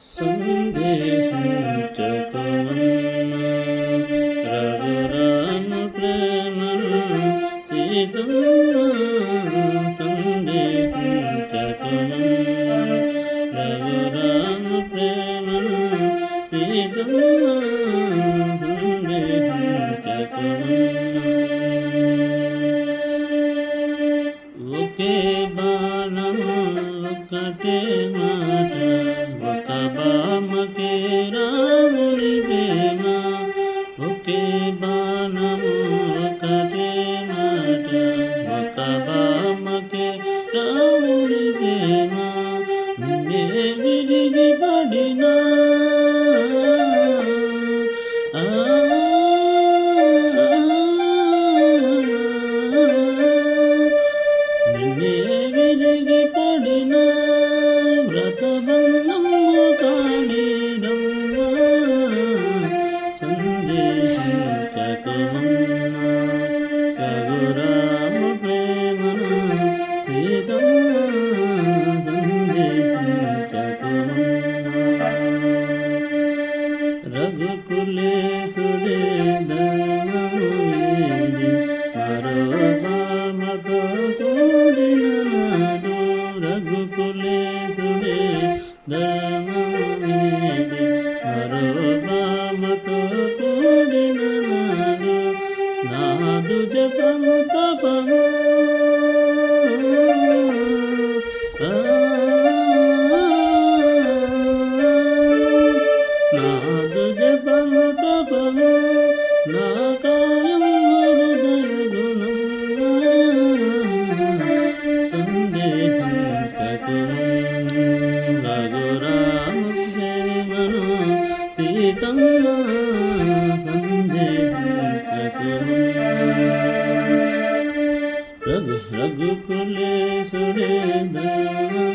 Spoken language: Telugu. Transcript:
संदेह जपवन रव राम प्रेम संदेह राम प्रेम संदेह जपवन ओके कटे माता Abba తపము నాదు జపము తపము నా కాయం హృదయ గుణము సందేహించకుము రఘురామ रघुकुले सुरेन्द्र